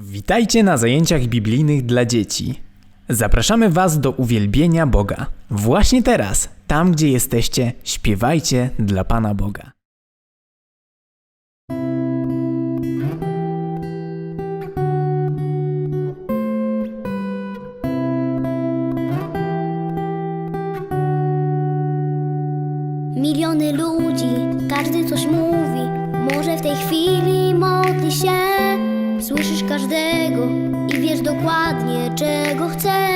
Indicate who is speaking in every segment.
Speaker 1: Witajcie na zajęciach biblijnych dla dzieci. Zapraszamy Was do uwielbienia Boga. Właśnie teraz, tam gdzie jesteście, śpiewajcie dla Pana Boga.
Speaker 2: Miliony ludzi, każdy coś mówi. Może w tej chwili modli każdego i wiesz dokładnie, czego chce.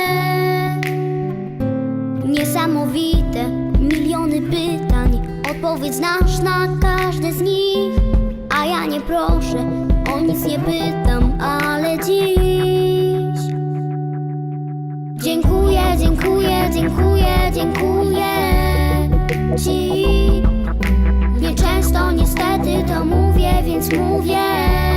Speaker 2: Niesamowite, miliony pytań. Odpowiedź znasz na każde z nich. A ja nie proszę, o nic nie pytam, ale dziś. Dziękuję, dziękuję, dziękuję, dziękuję Ci. Nieczęsto niestety to mówię, więc mówię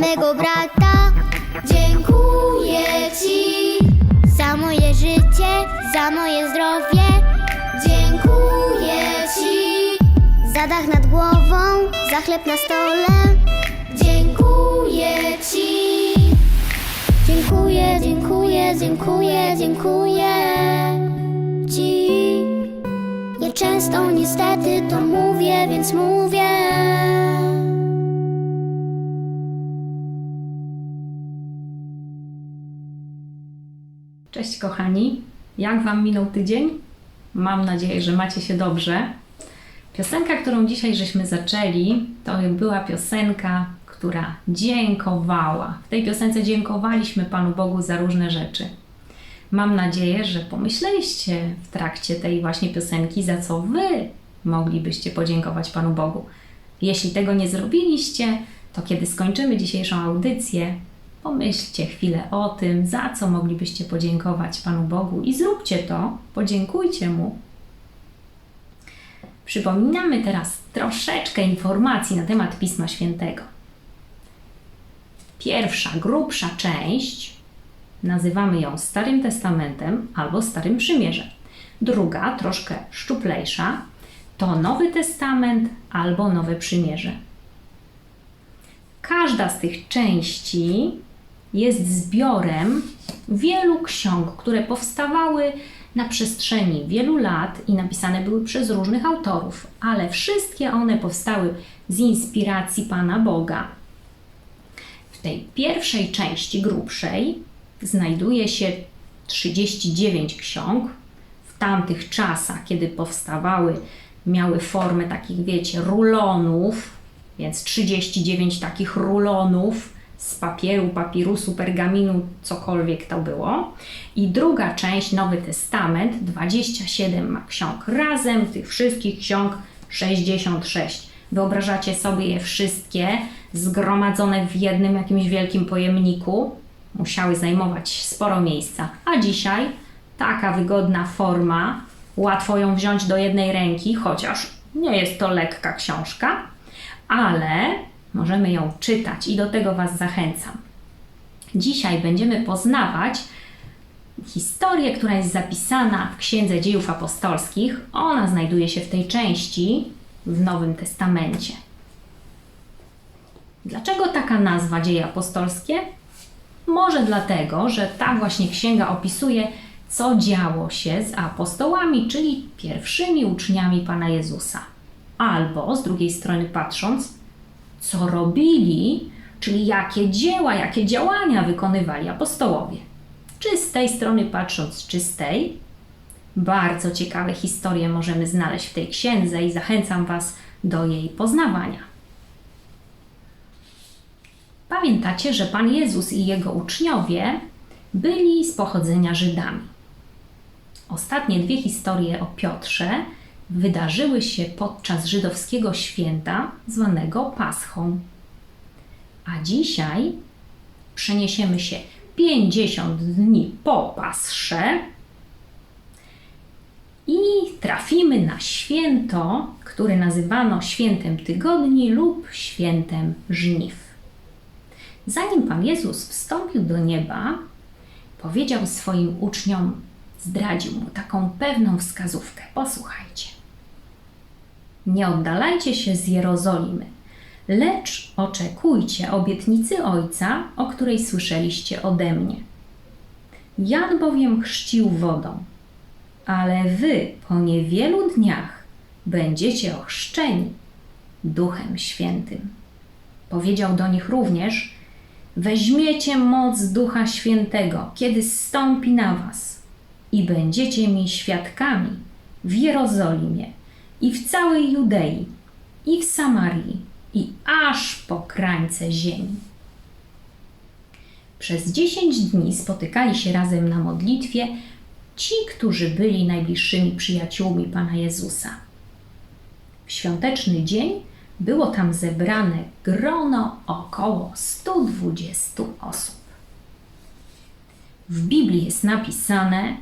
Speaker 2: za brata Dziękuję Ci Za moje życie, za moje zdrowie Dziękuję Ci Za dach nad głową, za chleb na stole Dziękuję Ci Dziękuję, dziękuję, dziękuję, dziękuję Ci. Nieczęsto niestety to mówię, więc mówię.
Speaker 3: Cześć kochani, jak Wam minął tydzień? Mam nadzieję, że macie się dobrze. Piosenka, którą dzisiaj żeśmy zaczęli, to była piosenka, która dziękowała. W tej piosence dziękowaliśmy Panu Bogu za różne rzeczy. Mam nadzieję, że pomyśleliście w trakcie tej właśnie piosenki, za co Wy moglibyście podziękować Panu Bogu. Jeśli tego nie zrobiliście, to kiedy skończymy dzisiejszą audycję, pomyślcie chwilę o tym, za co moglibyście podziękować Panu Bogu i zróbcie to, podziękujcie Mu. Przypominamy teraz troszeczkę informacji na temat Pisma Świętego. Pierwsza, grubsza część nazywamy ją Starym Testamentem albo Starym Przymierzem. Druga, troszkę szczuplejsza, to Nowy Testament albo Nowe Przymierze. Każda z tych części jest zbiorem wielu ksiąg, które powstawały na przestrzeni wielu lat i napisane były przez różnych autorów, ale wszystkie one powstały z inspiracji Pana Boga. W tej pierwszej części grubszej znajduje się 39 ksiąg. W tamtych czasach, kiedy powstawały, miały formę takich, wiecie, rulonów, więc 39 takich rulonów z papieru, papirusu, pergaminu, cokolwiek to było. I druga część, Nowy Testament, 27 ma ksiąg. Razem tych wszystkich ksiąg 66. Wyobrażacie sobie je wszystkie zgromadzone w jednym jakimś wielkim pojemniku? Musiały zajmować sporo miejsca. A dzisiaj taka wygodna forma, łatwo ją wziąć do jednej ręki, chociaż nie jest to lekka książka, ale możemy ją czytać i do tego Was zachęcam. Dzisiaj będziemy poznawać historię, która jest zapisana w Księdze Dziejów Apostolskich. Ona znajduje się w tej części w Nowym Testamencie. Dlaczego taka nazwa Dzieje Apostolskie? Może dlatego, że ta właśnie księga opisuje, co działo się z apostołami, czyli pierwszymi uczniami Pana Jezusa. Albo z drugiej strony patrząc, co robili, czyli jakie dzieła, jakie działania wykonywali apostołowie. Czy z tej strony patrząc, czy z tej, bardzo ciekawe historie możemy znaleźć w tej księdze i zachęcam Was do jej poznawania. Pamiętacie, że Pan Jezus i jego uczniowie byli z pochodzenia Żydami. Ostatnie dwie historie o Piotrze wydarzyły się podczas żydowskiego święta zwanego Paschą. A dzisiaj przeniesiemy się 50 dni po Pasrze i trafimy na święto, które nazywano świętem tygodni lub świętem żniw. Zanim Pan Jezus wstąpił do nieba, powiedział swoim uczniom, zdradził mu taką pewną wskazówkę. Posłuchajcie. Nie oddalajcie się z Jerozolimy, lecz oczekujcie obietnicy Ojca, o której słyszeliście ode mnie. Jan bowiem chrzcił wodą, ale wy po niewielu dniach będziecie ochrzczeni Duchem Świętym. Powiedział do nich również: Weźmiecie moc Ducha Świętego, kiedy zstąpi na was, i będziecie mi świadkami w Jerozolimie i w całej Judei, i w Samarii, i aż po krańce ziemi. Przez dziesięć dni spotykali się razem na modlitwie ci, którzy byli najbliższymi przyjaciółmi Pana Jezusa. W świąteczny dzień było tam zebrane grono około 120 osób. W Biblii jest napisane,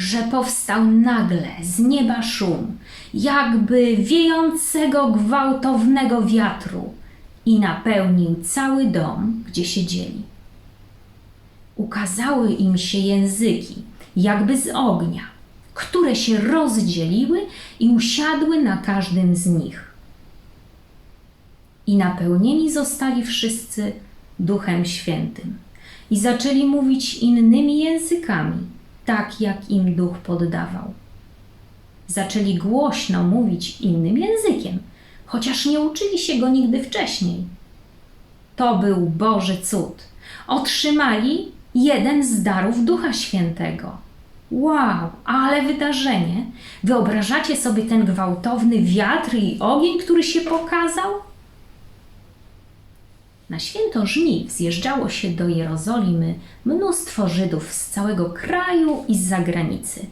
Speaker 3: że powstał nagle z nieba szum, jakby wiejącego gwałtownego wiatru i napełnił cały dom, gdzie siedzieli. Ukazały im się języki, jakby z ognia, które się rozdzieliły i usiadły na każdym z nich. I napełnieni zostali wszyscy Duchem Świętym i zaczęli mówić innymi językami, tak jak im Duch poddawał. Zaczęli głośno mówić innym językiem, chociaż nie uczyli się go nigdy wcześniej. To był Boży cud. Otrzymali jeden z darów Ducha Świętego. Wow, ale wydarzenie! Wyobrażacie sobie ten gwałtowny wiatr i ogień, który się pokazał? Na święto żniw zjeżdżało się do Jerozolimy mnóstwo Żydów z całego kraju i z zagranicy.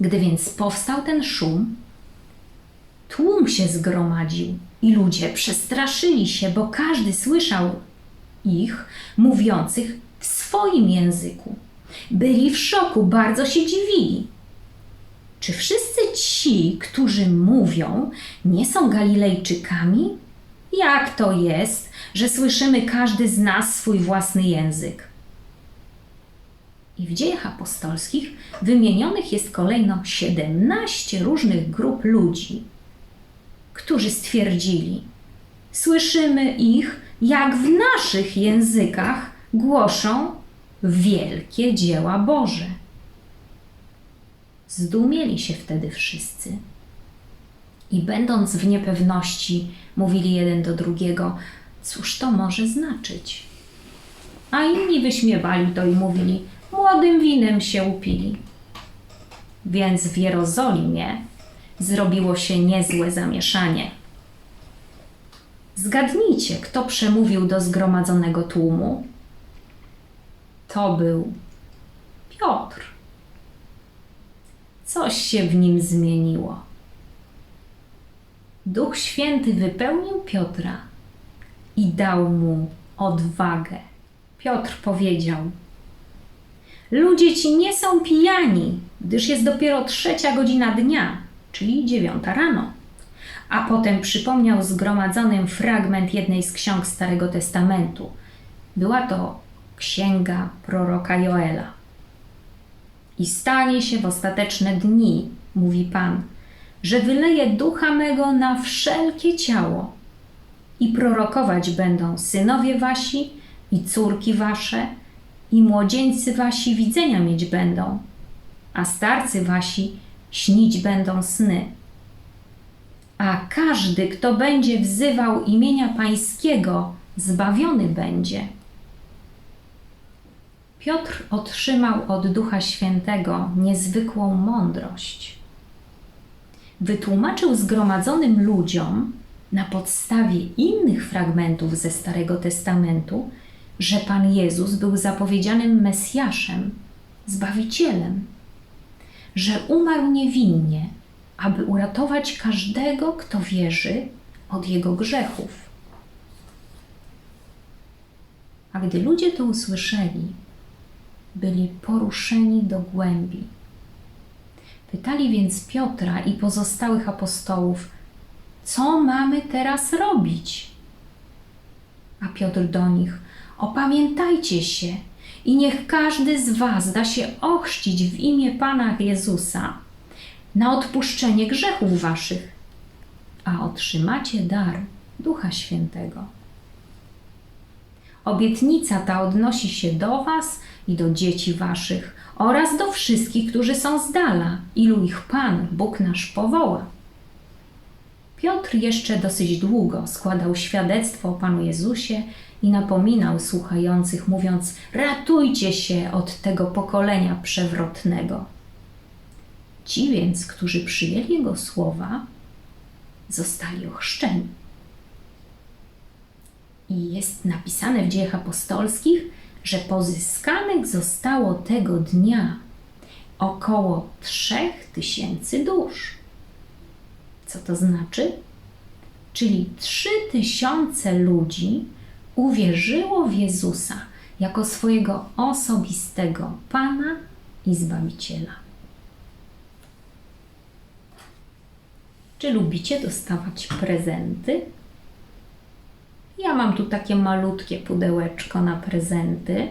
Speaker 3: Gdy więc powstał ten szum, tłum się zgromadził i ludzie przestraszyli się, bo każdy słyszał ich mówiących w swoim języku. Byli w szoku, bardzo się dziwili. Czy wszyscy ci, którzy mówią, nie są Galilejczykami? Jak to jest, że słyszymy każdy z nas swój własny język? I w dziejach apostolskich wymienionych jest kolejno 17 różnych grup ludzi, którzy stwierdzili: Słyszymy ich, jak w naszych językach głoszą wielkie dzieła Boże. Zdumieli się wtedy wszyscy. I będąc w niepewności, mówili jeden do drugiego: Cóż to może znaczyć? A inni wyśmiewali to i mówili: Młodym winem się upili. Więc w Jerozolimie zrobiło się niezłe zamieszanie. Zgadnijcie, kto przemówił do zgromadzonego tłumu? To był Piotr. Coś się w nim zmieniło. Duch Święty wypełnił Piotra i dał mu odwagę. Piotr powiedział: Ludzie ci nie są pijani, gdyż jest dopiero trzecia godzina dnia, czyli dziewiąta rano. A potem przypomniał zgromadzonym fragment jednej z ksiąg Starego Testamentu. Była to księga proroka Joela. I stanie się w ostateczne dni, mówi Pan, że wyleje ducha mego na wszelkie ciało. I prorokować będą synowie wasi i córki wasze, i młodzieńcy wasi widzenia mieć będą, a starcy wasi śnić będą sny. A każdy, kto będzie wzywał imienia Pańskiego, zbawiony będzie. Piotr otrzymał od Ducha Świętego niezwykłą mądrość. Wytłumaczył zgromadzonym ludziom na podstawie innych fragmentów ze Starego Testamentu, że Pan Jezus był zapowiedzianym Mesjaszem, Zbawicielem, że umarł niewinnie, aby uratować każdego, kto wierzy od jego grzechów. A gdy ludzie to usłyszeli, byli poruszeni do głębi. Pytali więc Piotra i pozostałych apostołów, co mamy teraz robić? A Piotr do nich, opamiętajcie się i niech każdy z was da się ochrzcić w imię Pana Jezusa na odpuszczenie grzechów waszych, a otrzymacie dar Ducha Świętego. Obietnica ta odnosi się do Was i do dzieci Waszych oraz do wszystkich, którzy są z dala, ilu ich Pan, Bóg nasz powoła. Piotr jeszcze dosyć długo składał świadectwo o Panu Jezusie i napominał słuchających, mówiąc: Ratujcie się od tego pokolenia przewrotnego. Ci więc, którzy przyjęli jego słowa, zostali ochrzczeni. I jest napisane w dziejach apostolskich, że pozyskanych zostało tego dnia około trzech tysięcy dusz. Co to znaczy? Czyli trzy tysiące ludzi uwierzyło w Jezusa jako swojego osobistego Pana i Zbawiciela. Czy lubicie dostawać prezenty? Ja mam tu takie malutkie pudełeczko na prezenty,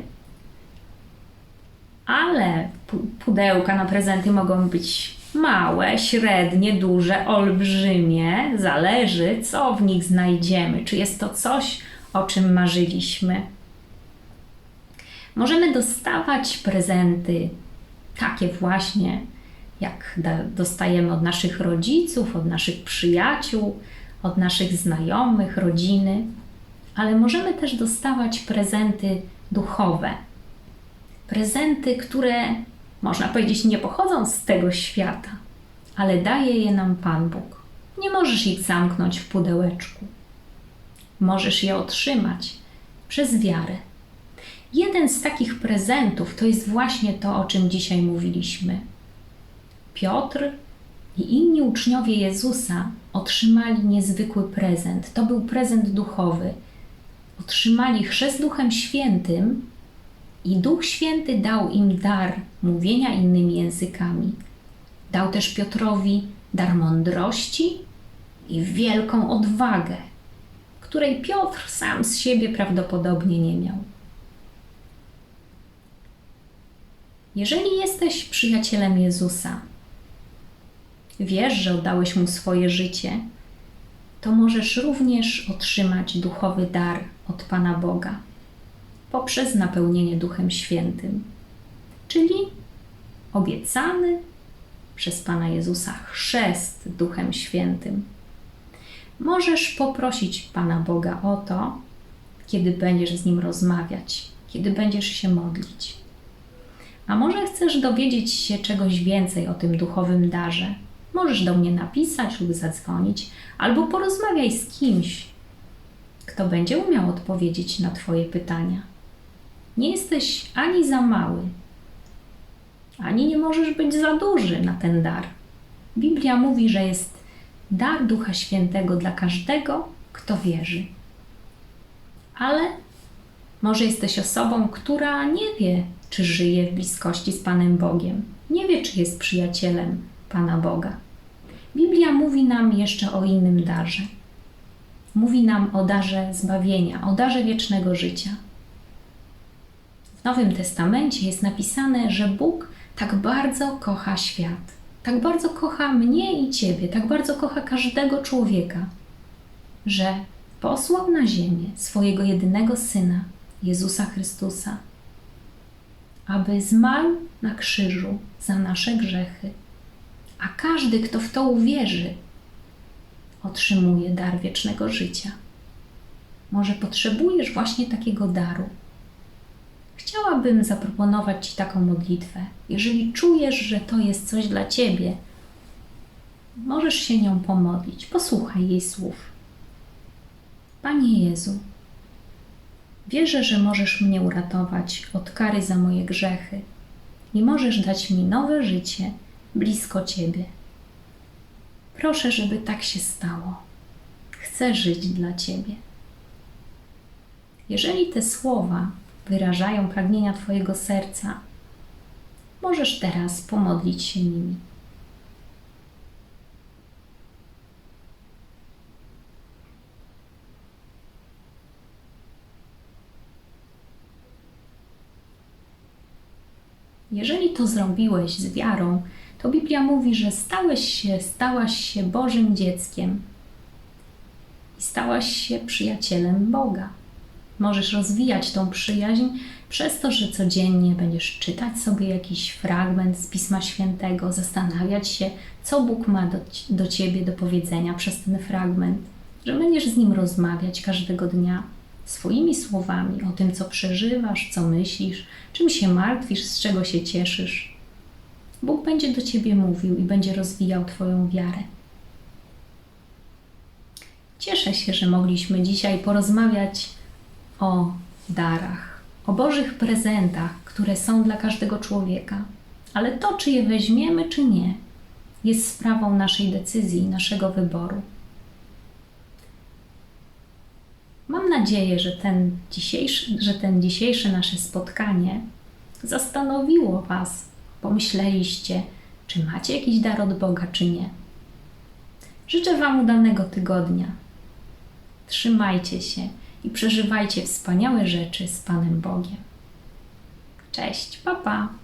Speaker 3: ale pu- pudełka na prezenty mogą być małe, średnie, duże, olbrzymie. Zależy, co w nich znajdziemy. Czy jest to coś, o czym marzyliśmy. Możemy dostawać prezenty takie właśnie, jak dostajemy od naszych rodziców, od naszych przyjaciół, od naszych znajomych, rodziny, ale możemy też dostawać prezenty duchowe. Prezenty, które można powiedzieć nie pochodzą z tego świata, ale daje je nam Pan Bóg. Nie możesz ich zamknąć w pudełeczku. Możesz je otrzymać przez wiarę. Jeden z takich prezentów to jest właśnie to, o czym dzisiaj mówiliśmy. Piotr i inni uczniowie Jezusa otrzymali niezwykły prezent. To był prezent duchowy. Otrzymali chrzest Duchem Świętym i Duch Święty dał im dar mówienia innymi językami. Dał też Piotrowi dar mądrości i wielką odwagę, której Piotr sam z siebie prawdopodobnie nie miał. Jeżeli jesteś przyjacielem Jezusa, wiesz, że oddałeś mu swoje życie, to możesz również otrzymać duchowy dar od Pana Boga poprzez napełnienie Duchem Świętym, czyli obiecany przez Pana Jezusa chrzest Duchem Świętym. Możesz poprosić Pana Boga o to, kiedy będziesz z Nim rozmawiać, kiedy będziesz się modlić. A może chcesz dowiedzieć się czegoś więcej o tym duchowym darze? Możesz do mnie napisać lub zadzwonić, albo porozmawiaj z kimś, kto będzie umiał odpowiedzieć na Twoje pytania. Nie jesteś ani za mały, ani nie możesz być za duży na ten dar. Biblia mówi, że jest dar Ducha Świętego dla każdego, kto wierzy. Ale może jesteś osobą, która nie wie, czy żyje w bliskości z Panem Bogiem, nie wie, czy jest przyjacielem Pana Boga. Biblia mówi nam jeszcze o innym darze. Mówi nam o darze zbawienia, o darze wiecznego życia. W Nowym Testamencie jest napisane, że Bóg tak bardzo kocha świat, tak bardzo kocha mnie i Ciebie, tak bardzo kocha każdego człowieka, że posłał na ziemię swojego jedynego Syna, Jezusa Chrystusa, aby zmarł na krzyżu za nasze grzechy. A każdy, kto w to uwierzy, otrzymuje dar wiecznego życia. Może potrzebujesz właśnie takiego daru. Chciałabym zaproponować Ci taką modlitwę. Jeżeli czujesz, że to jest coś dla Ciebie, możesz się nią pomodlić. Posłuchaj jej słów. Panie Jezu, wierzę, że możesz mnie uratować od kary za moje grzechy i możesz dać mi nowe życie blisko Ciebie. Proszę, żeby tak się stało. Chcę żyć dla Ciebie. Jeżeli te słowa wyrażają pragnienia Twojego serca, możesz teraz pomodlić się nimi. Jeżeli to zrobiłeś z wiarą, to Biblia mówi, że stałeś się, stałaś się Bożym dzieckiem i stałaś się przyjacielem Boga. Możesz rozwijać tą przyjaźń przez to, że codziennie będziesz czytać sobie jakiś fragment z Pisma Świętego, zastanawiać się, co Bóg ma do, do ciebie do powiedzenia przez ten fragment, że będziesz z nim rozmawiać każdego dnia swoimi słowami o tym, co przeżywasz, co myślisz, czym się martwisz, z czego się cieszysz. Bóg będzie do ciebie mówił i będzie rozwijał Twoją wiarę. Cieszę się, że mogliśmy dzisiaj porozmawiać o darach, o Bożych prezentach, które są dla każdego człowieka. Ale to, czy je weźmiemy, czy nie, jest sprawą naszej decyzji naszego wyboru. Mam nadzieję, że ten, dzisiejszy, że ten dzisiejsze nasze spotkanie zastanowiło Was. Pomyśleliście, czy macie jakiś dar od Boga, czy nie. Życzę Wam udanego tygodnia. Trzymajcie się i przeżywajcie wspaniałe rzeczy z Panem Bogiem. Cześć, papa. Pa.